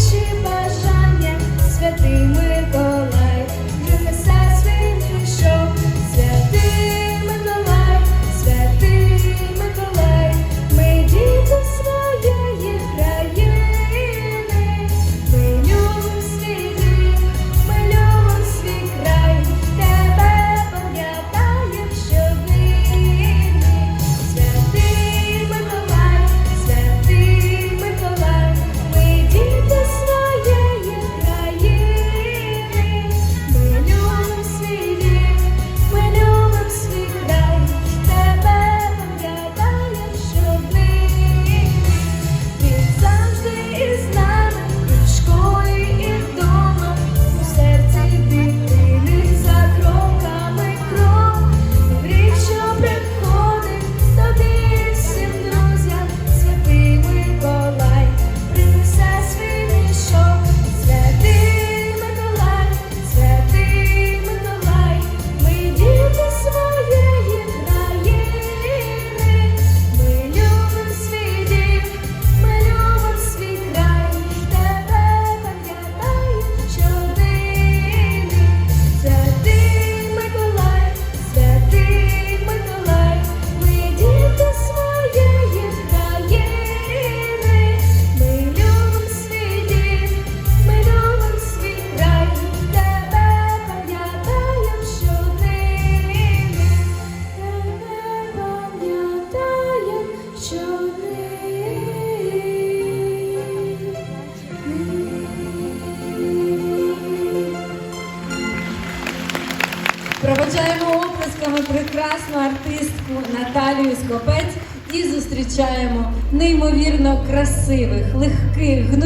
翅膀 Проведжаємо оплесками прекрасну артистку Наталію Скопець і зустрічаємо неймовірно красивих, легких, гнучих.